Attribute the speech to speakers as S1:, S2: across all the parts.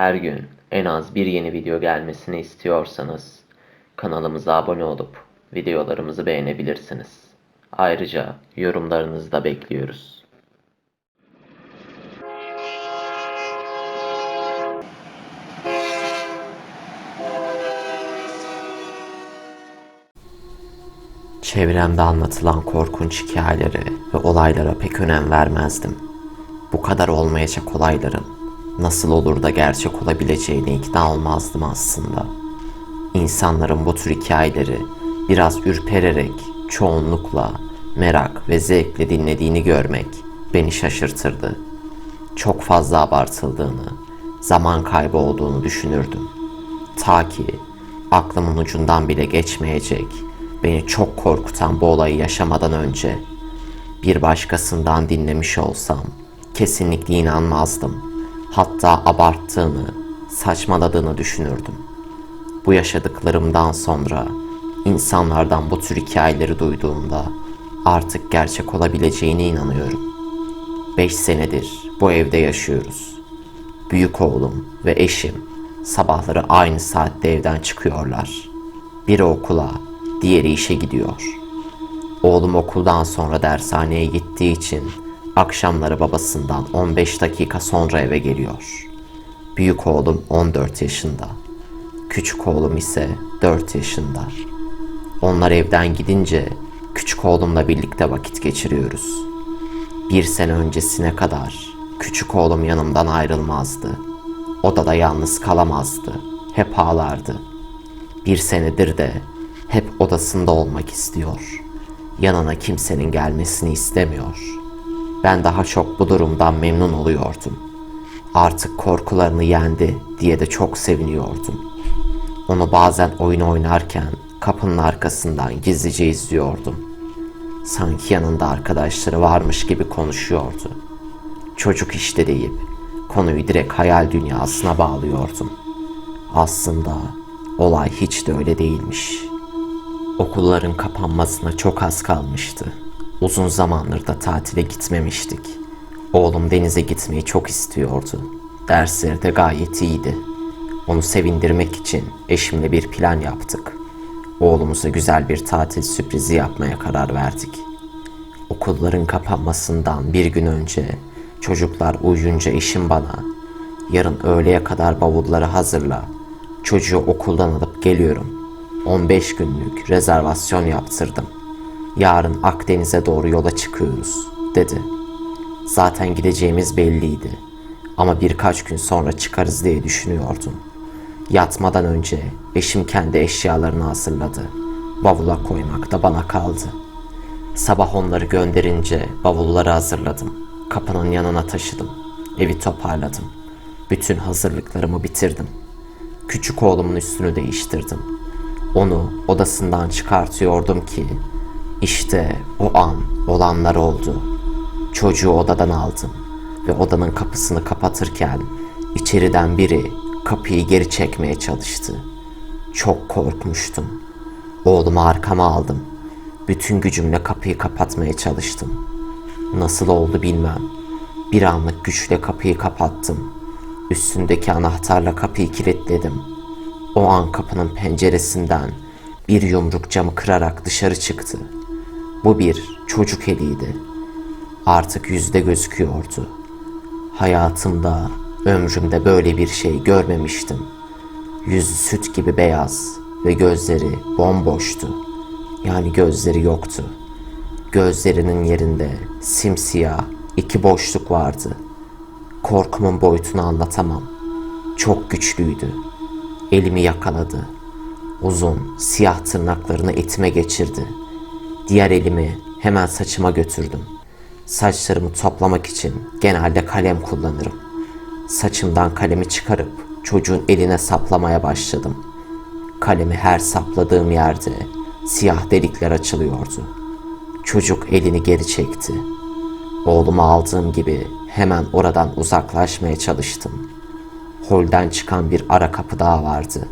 S1: Her gün en az bir yeni video gelmesini istiyorsanız kanalımıza abone olup videolarımızı beğenebilirsiniz. Ayrıca yorumlarınızı da bekliyoruz. Çevremde anlatılan korkunç hikayelere ve olaylara pek önem vermezdim. Bu kadar olmayacak olayların nasıl olur da gerçek olabileceğine ikna olmazdım aslında. İnsanların bu tür hikayeleri biraz ürpererek, çoğunlukla merak ve zevkle dinlediğini görmek beni şaşırtırdı. Çok fazla abartıldığını, zaman kaybı olduğunu düşünürdüm. Ta ki aklımın ucundan bile geçmeyecek, beni çok korkutan bu olayı yaşamadan önce bir başkasından dinlemiş olsam kesinlikle inanmazdım. Hatta abarttığını, saçmaladığını düşünürdüm. Bu yaşadıklarımdan sonra insanlardan bu tür hikayeleri duyduğumda artık gerçek olabileceğine inanıyorum. 5 senedir bu evde yaşıyoruz. Büyük oğlum ve eşim sabahları aynı saatte evden çıkıyorlar. Biri okula, diğeri işe gidiyor. Oğlum okuldan sonra dershaneye gittiği için akşamları babasından 15 dakika sonra eve geliyor. Büyük oğlum 14 yaşında. Küçük oğlum ise 4 yaşında. Onlar evden gidince küçük oğlumla birlikte vakit geçiriyoruz. Bir sene öncesine kadar küçük oğlum yanımdan ayrılmazdı. Odada yalnız kalamazdı. Hep ağlardı. Bir senedir de hep odasında olmak istiyor. Yanına kimsenin gelmesini istemiyor. Ben daha çok bu durumdan memnun oluyordum. Artık korkularını yendi diye de çok seviniyordum. Onu bazen oyun oynarken kapının arkasından gizlice izliyordum. Sanki yanında arkadaşları varmış gibi konuşuyordu. Çocuk işte deyip konuyu direkt hayal dünyasına bağlıyordum. Aslında olay hiç de öyle değilmiş. Okulların kapanmasına çok az kalmıştı. Uzun zamandır da tatile gitmemiştik. Oğlum denize gitmeyi çok istiyordu. Dersleri de gayet iyiydi. Onu sevindirmek için eşimle bir plan yaptık. Oğlumuza güzel bir tatil sürprizi yapmaya karar verdik. Okulların kapanmasından bir gün önce çocuklar uyuyunca eşim bana yarın öğleye kadar bavulları hazırla. Çocuğu okuldan alıp geliyorum. 15 günlük rezervasyon yaptırdım. Yarın Akdeniz'e doğru yola çıkıyoruz dedi. Zaten gideceğimiz belliydi. Ama birkaç gün sonra çıkarız diye düşünüyordum. Yatmadan önce eşim kendi eşyalarını hazırladı. Bavula koymak da bana kaldı. Sabah onları gönderince bavulları hazırladım. Kapının yanına taşıdım. Evi toparladım. Bütün hazırlıklarımı bitirdim. Küçük oğlumun üstünü değiştirdim. Onu odasından çıkartıyordum ki işte o an olanlar oldu. Çocuğu odadan aldım ve odanın kapısını kapatırken içeriden biri kapıyı geri çekmeye çalıştı. Çok korkmuştum. Oğlumu arkama aldım. Bütün gücümle kapıyı kapatmaya çalıştım. Nasıl oldu bilmem. Bir anlık güçle kapıyı kapattım. Üstündeki anahtarla kapıyı kilitledim. O an kapının penceresinden bir yumruk camı kırarak dışarı çıktı. Bu bir çocuk eliydi. Artık yüzde gözüküyordu. Hayatımda, ömrümde böyle bir şey görmemiştim. Yüzü süt gibi beyaz ve gözleri bomboştu. Yani gözleri yoktu. Gözlerinin yerinde simsiyah iki boşluk vardı. Korkumun boyutunu anlatamam. Çok güçlüydü. Elimi yakaladı. Uzun, siyah tırnaklarını etime geçirdi. Diğer elimi hemen saçıma götürdüm. Saçlarımı toplamak için genelde kalem kullanırım. Saçımdan kalemi çıkarıp çocuğun eline saplamaya başladım. Kalemi her sapladığım yerde siyah delikler açılıyordu. Çocuk elini geri çekti. Oğlumu aldığım gibi hemen oradan uzaklaşmaya çalıştım. Holden çıkan bir ara kapı daha vardı.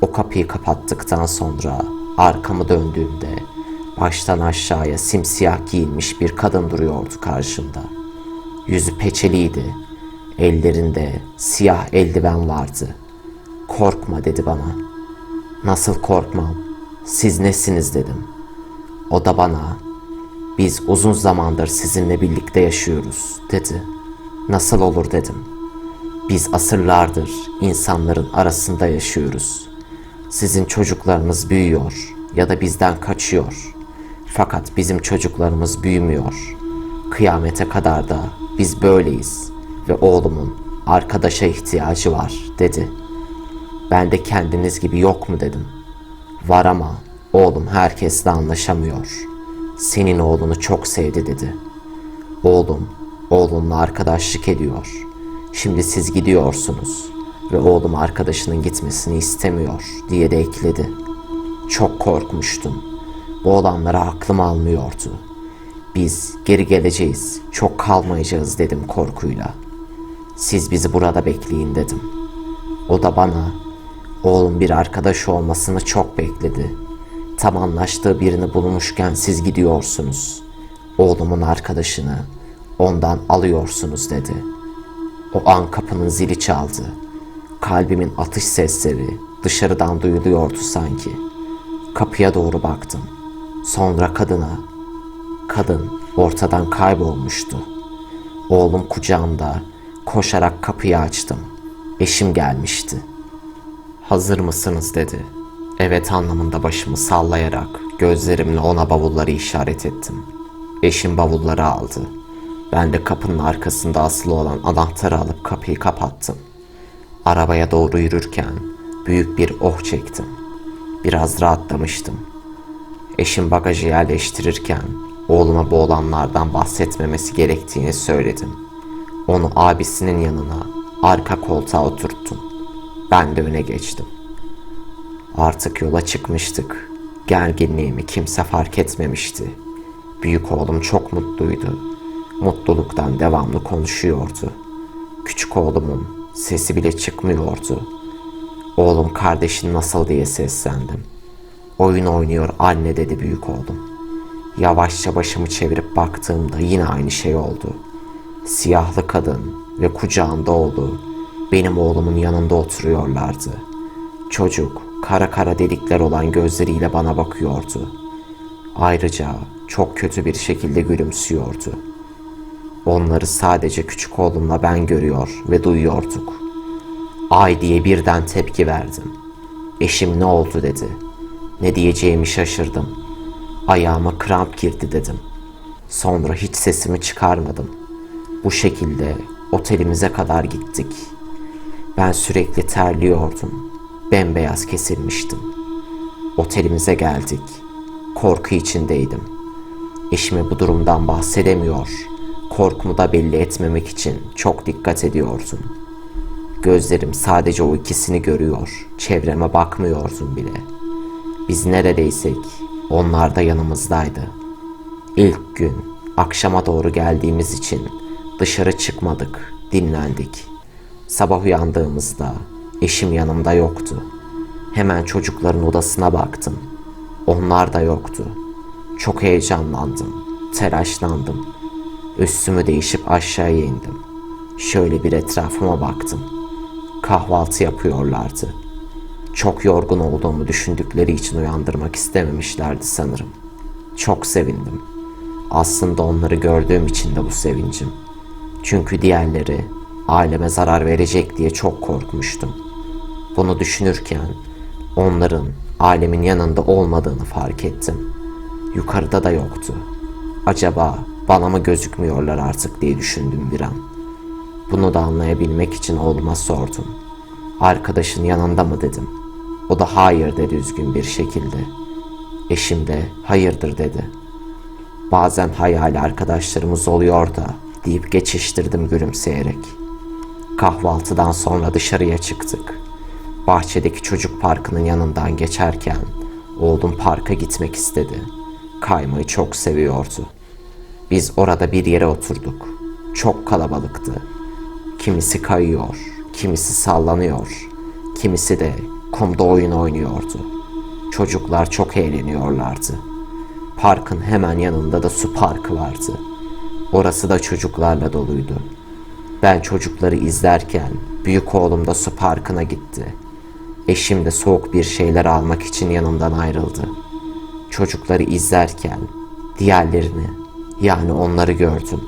S1: O kapıyı kapattıktan sonra arkamı döndüğümde baştan aşağıya simsiyah giyinmiş bir kadın duruyordu karşımda. Yüzü peçeliydi. Ellerinde siyah eldiven vardı. Korkma dedi bana. Nasıl korkmam? Siz nesiniz dedim. O da bana biz uzun zamandır sizinle birlikte yaşıyoruz dedi. Nasıl olur dedim. Biz asırlardır insanların arasında yaşıyoruz. Sizin çocuklarınız büyüyor ya da bizden kaçıyor. Fakat bizim çocuklarımız büyümüyor. Kıyamete kadar da biz böyleyiz ve oğlumun arkadaşa ihtiyacı var dedi. Ben de kendiniz gibi yok mu dedim. Var ama oğlum herkesle anlaşamıyor. Senin oğlunu çok sevdi dedi. Oğlum, oğlunla arkadaşlık ediyor. Şimdi siz gidiyorsunuz ve oğlum arkadaşının gitmesini istemiyor diye de ekledi. Çok korkmuştum. Bu olanlara aklım almıyordu. Biz geri geleceğiz, çok kalmayacağız dedim korkuyla. Siz bizi burada bekleyin dedim. O da bana oğlum bir arkadaş olmasını çok bekledi. Tam anlaştığı birini bulmuşken siz gidiyorsunuz. Oğlumun arkadaşını ondan alıyorsunuz dedi. O an kapının zili çaldı. Kalbimin atış sesleri dışarıdan duyuluyordu sanki. Kapıya doğru baktım. Sonra kadına. Kadın ortadan kaybolmuştu. Oğlum kucağımda koşarak kapıyı açtım. Eşim gelmişti. Hazır mısınız dedi. Evet anlamında başımı sallayarak gözlerimle ona bavulları işaret ettim. Eşim bavulları aldı. Ben de kapının arkasında asılı olan anahtarı alıp kapıyı kapattım. Arabaya doğru yürürken büyük bir oh çektim. Biraz rahatlamıştım. Eşim bagajı yerleştirirken oğluma bu olanlardan bahsetmemesi gerektiğini söyledim. Onu abisinin yanına arka koltuğa oturttum. Ben de öne geçtim. Artık yola çıkmıştık. Gerginliğimi kimse fark etmemişti. Büyük oğlum çok mutluydu. Mutluluktan devamlı konuşuyordu. Küçük oğlumun sesi bile çıkmıyordu. Oğlum kardeşin nasıl diye seslendim. Oyun oynuyor anne dedi büyük oğlum. Yavaşça başımı çevirip baktığımda yine aynı şey oldu. Siyahlı kadın ve kucağında oğlu benim oğlumun yanında oturuyorlardı. Çocuk kara kara delikler olan gözleriyle bana bakıyordu. Ayrıca çok kötü bir şekilde gülümsüyordu. Onları sadece küçük oğlumla ben görüyor ve duyuyorduk. Ay diye birden tepki verdim. Eşim ne oldu dedi. Ne diyeceğimi şaşırdım. Ayağıma kramp girdi dedim. Sonra hiç sesimi çıkarmadım. Bu şekilde otelimize kadar gittik. Ben sürekli terliyordum. Bembeyaz kesilmiştim. Otelimize geldik. Korku içindeydim. Eşime bu durumdan bahsedemiyor. Korkumu da belli etmemek için çok dikkat ediyordum. Gözlerim sadece o ikisini görüyor. Çevreme bakmıyordum bile. Biz neredeysek onlar da yanımızdaydı. İlk gün akşama doğru geldiğimiz için dışarı çıkmadık, dinlendik. Sabah uyandığımızda eşim yanımda yoktu. Hemen çocukların odasına baktım. Onlar da yoktu. Çok heyecanlandım, telaşlandım. Üstümü değişip aşağıya indim. Şöyle bir etrafıma baktım. Kahvaltı yapıyorlardı. Çok yorgun olduğumu düşündükleri için uyandırmak istememişlerdi sanırım. Çok sevindim. Aslında onları gördüğüm için de bu sevincim. Çünkü diğerleri aileme zarar verecek diye çok korkmuştum. Bunu düşünürken onların ailemin yanında olmadığını fark ettim. Yukarıda da yoktu. Acaba bana mı gözükmüyorlar artık diye düşündüm bir an. Bunu da anlayabilmek için oğluma sordum. Arkadaşın yanında mı dedim. O da hayır dedi üzgün bir şekilde. Eşim de hayırdır dedi. Bazen hayali arkadaşlarımız oluyor da deyip geçiştirdim gülümseyerek. Kahvaltıdan sonra dışarıya çıktık. Bahçedeki çocuk parkının yanından geçerken oğlum parka gitmek istedi. Kaymayı çok seviyordu. Biz orada bir yere oturduk. Çok kalabalıktı. Kimisi kayıyor, kimisi sallanıyor, kimisi de kumda oyun oynuyordu. Çocuklar çok eğleniyorlardı. Parkın hemen yanında da su parkı vardı. Orası da çocuklarla doluydu. Ben çocukları izlerken büyük oğlum da su parkına gitti. Eşim de soğuk bir şeyler almak için yanımdan ayrıldı. Çocukları izlerken diğerlerini yani onları gördüm.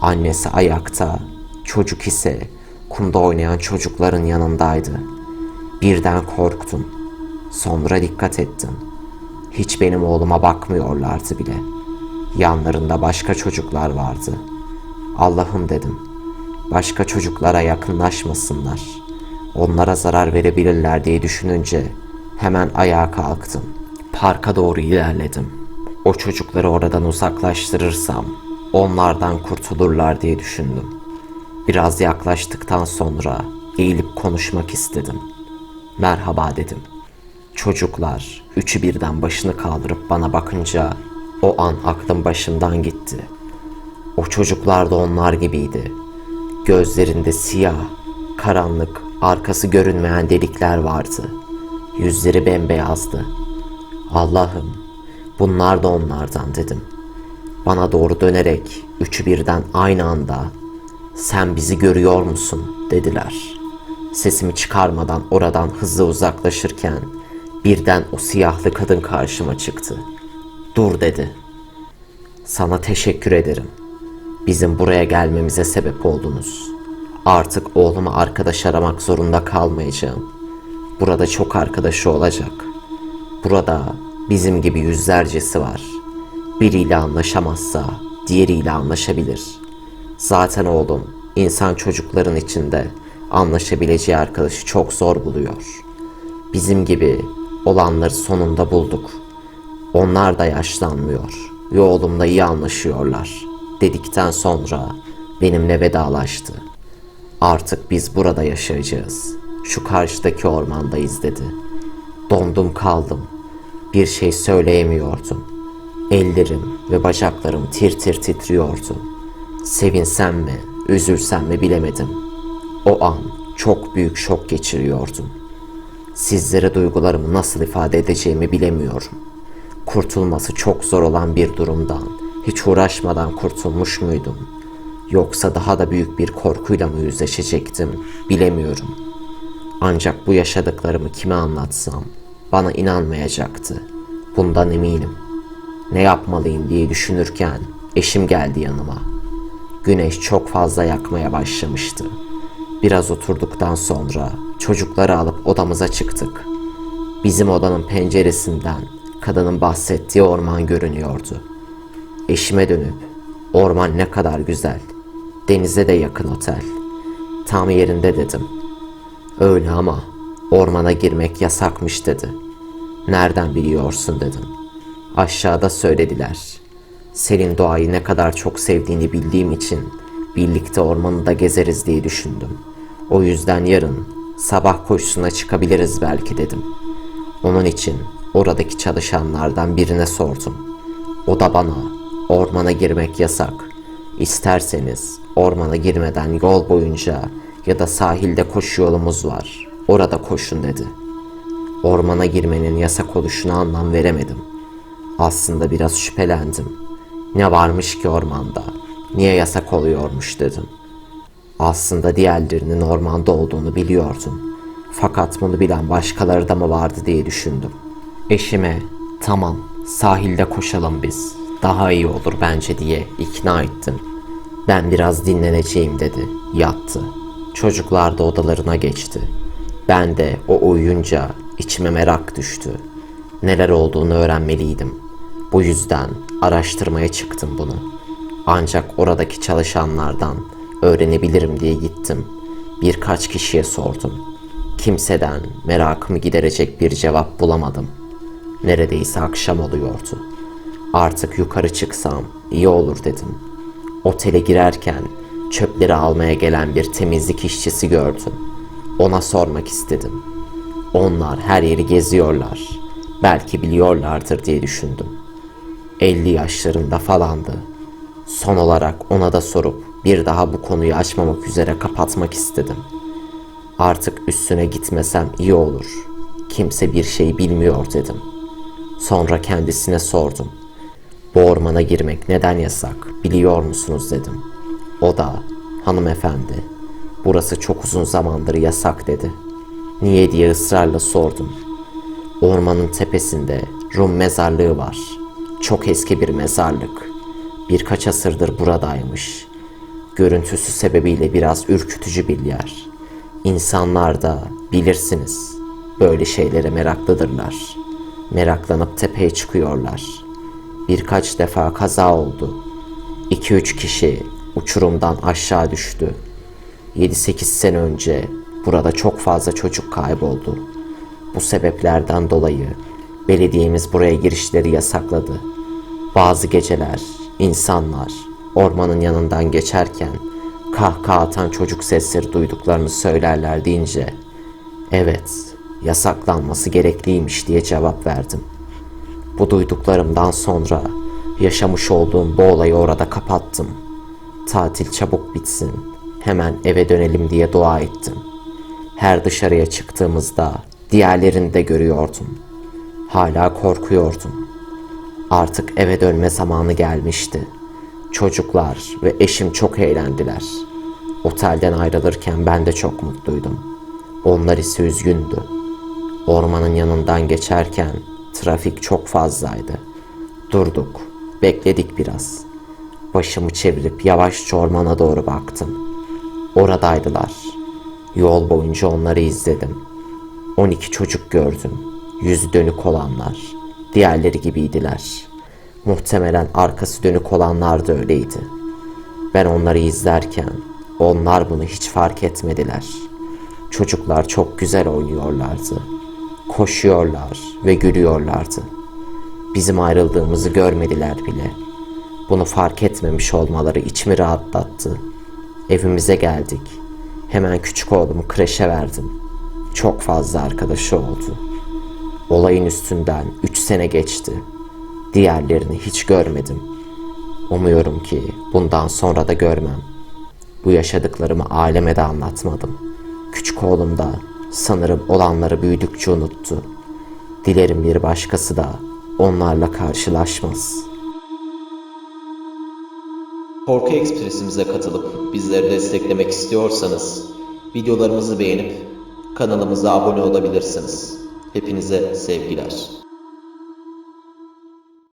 S1: Annesi ayakta, çocuk ise kumda oynayan çocukların yanındaydı. Birden korktum. Sonra dikkat ettim. Hiç benim oğluma bakmıyorlardı bile. Yanlarında başka çocuklar vardı. Allah'ım dedim. Başka çocuklara yakınlaşmasınlar. Onlara zarar verebilirler diye düşününce hemen ayağa kalktım. Parka doğru ilerledim. O çocukları oradan uzaklaştırırsam onlardan kurtulurlar diye düşündüm. Biraz yaklaştıktan sonra eğilip konuşmak istedim. Merhaba dedim. Çocuklar üçü birden başını kaldırıp bana bakınca o an aklım başımdan gitti. O çocuklar da onlar gibiydi. Gözlerinde siyah, karanlık, arkası görünmeyen delikler vardı. Yüzleri bembeyazdı. Allah'ım, bunlar da onlardan dedim. Bana doğru dönerek üçü birden aynı anda sen bizi görüyor musun dediler. Sesimi çıkarmadan oradan hızlı uzaklaşırken birden o siyahlı kadın karşıma çıktı. Dur dedi. Sana teşekkür ederim. Bizim buraya gelmemize sebep oldunuz. Artık oğluma arkadaş aramak zorunda kalmayacağım. Burada çok arkadaşı olacak. Burada bizim gibi yüzlercesi var. Biriyle anlaşamazsa diğeriyle anlaşabilir. Zaten oğlum insan çocukların içinde anlaşabileceği arkadaşı çok zor buluyor. Bizim gibi olanları sonunda bulduk. Onlar da yaşlanmıyor ve oğlumla iyi anlaşıyorlar dedikten sonra benimle vedalaştı. Artık biz burada yaşayacağız. Şu karşıdaki ormandayız dedi. Dondum kaldım. Bir şey söyleyemiyordum. Ellerim ve bacaklarım tir tir titriyordu. Sevinsem mi, üzülsem mi bilemedim. O an çok büyük şok geçiriyordum. Sizlere duygularımı nasıl ifade edeceğimi bilemiyorum. Kurtulması çok zor olan bir durumdan hiç uğraşmadan kurtulmuş muydum? Yoksa daha da büyük bir korkuyla mı yüzleşecektim bilemiyorum. Ancak bu yaşadıklarımı kime anlatsam bana inanmayacaktı. Bundan eminim. Ne yapmalıyım diye düşünürken eşim geldi yanıma. Güneş çok fazla yakmaya başlamıştı. Biraz oturduktan sonra çocukları alıp odamıza çıktık. Bizim odanın penceresinden kadının bahsettiği orman görünüyordu. Eşime dönüp orman ne kadar güzel. Denize de yakın otel. Tam yerinde dedim. Öyle ama ormana girmek yasakmış dedi. Nereden biliyorsun dedim. Aşağıda söylediler. Senin doğayı ne kadar çok sevdiğini bildiğim için birlikte ormanı da gezeriz diye düşündüm. O yüzden yarın sabah koşusuna çıkabiliriz belki dedim. Onun için oradaki çalışanlardan birine sordum. O da bana ormana girmek yasak. İsterseniz ormana girmeden yol boyunca ya da sahilde koşu yolumuz var. Orada koşun dedi. Ormana girmenin yasak oluşuna anlam veremedim. Aslında biraz şüphelendim. Ne varmış ki ormanda? Niye yasak oluyormuş dedim. Aslında diğerlerinin ormanda olduğunu biliyordum. Fakat bunu bilen başkaları da mı vardı diye düşündüm. Eşime tamam sahilde koşalım biz. Daha iyi olur bence diye ikna ettim. Ben biraz dinleneceğim dedi. Yattı. Çocuklar da odalarına geçti. Ben de o uyuyunca içime merak düştü. Neler olduğunu öğrenmeliydim. Bu yüzden araştırmaya çıktım bunu. Ancak oradaki çalışanlardan öğrenebilirim diye gittim. Birkaç kişiye sordum. Kimseden merakımı giderecek bir cevap bulamadım. Neredeyse akşam oluyordu. Artık yukarı çıksam iyi olur dedim. Otele girerken çöpleri almaya gelen bir temizlik işçisi gördüm. Ona sormak istedim. Onlar her yeri geziyorlar. Belki biliyorlardır diye düşündüm. 50 yaşlarında falandı. Son olarak ona da sorup bir daha bu konuyu açmamak üzere kapatmak istedim. Artık üstüne gitmesem iyi olur. Kimse bir şey bilmiyor dedim. Sonra kendisine sordum. Bu ormana girmek neden yasak biliyor musunuz dedim. O da Hanımefendi, burası çok uzun zamandır yasak dedi. Niye diye ısrarla sordum. Ormanın tepesinde Rum mezarlığı var. Çok eski bir mezarlık. Birkaç asırdır buradaymış. Görüntüsü sebebiyle biraz ürkütücü bir yer. İnsanlar da bilirsiniz böyle şeylere meraklıdırlar. Meraklanıp tepeye çıkıyorlar. Birkaç defa kaza oldu. 2-3 kişi uçurumdan aşağı düştü. 7-8 sene önce burada çok fazla çocuk kayboldu. Bu sebeplerden dolayı belediyemiz buraya girişleri yasakladı. Bazı geceler insanlar ormanın yanından geçerken kahkaha atan çocuk sesleri duyduklarını söylerler deyince evet yasaklanması gerekliymiş diye cevap verdim. Bu duyduklarımdan sonra yaşamış olduğum bu olayı orada kapattım. Tatil çabuk bitsin, hemen eve dönelim diye dua ettim. Her dışarıya çıktığımızda diğerlerini de görüyordum. Hala korkuyordum. Artık eve dönme zamanı gelmişti. Çocuklar ve eşim çok eğlendiler. Otelden ayrılırken ben de çok mutluydum. Onlar ise üzgündü. Ormanın yanından geçerken trafik çok fazlaydı. Durduk, bekledik biraz. Başımı çevirip yavaşça ormana doğru baktım. Oradaydılar. Yol boyunca onları izledim. 12 çocuk gördüm. Yüzü dönük olanlar. Diğerleri gibiydiler. Muhtemelen arkası dönük olanlar da öyleydi. Ben onları izlerken onlar bunu hiç fark etmediler. Çocuklar çok güzel oynuyorlardı. Koşuyorlar ve gülüyorlardı. Bizim ayrıldığımızı görmediler bile. Bunu fark etmemiş olmaları içimi rahatlattı. Evimize geldik. Hemen küçük oğlumu kreşe verdim. Çok fazla arkadaşı oldu. Olayın üstünden üç sene geçti. Diğerlerini hiç görmedim. Umuyorum ki bundan sonra da görmem. Bu yaşadıklarımı aileme de anlatmadım. Küçük oğlum da sanırım olanları büyüdükçe unuttu. Dilerim bir başkası da onlarla karşılaşmaz.
S2: Korku Ekspresimize katılıp bizleri desteklemek istiyorsanız videolarımızı beğenip kanalımıza abone olabilirsiniz. Hepinize sevgiler.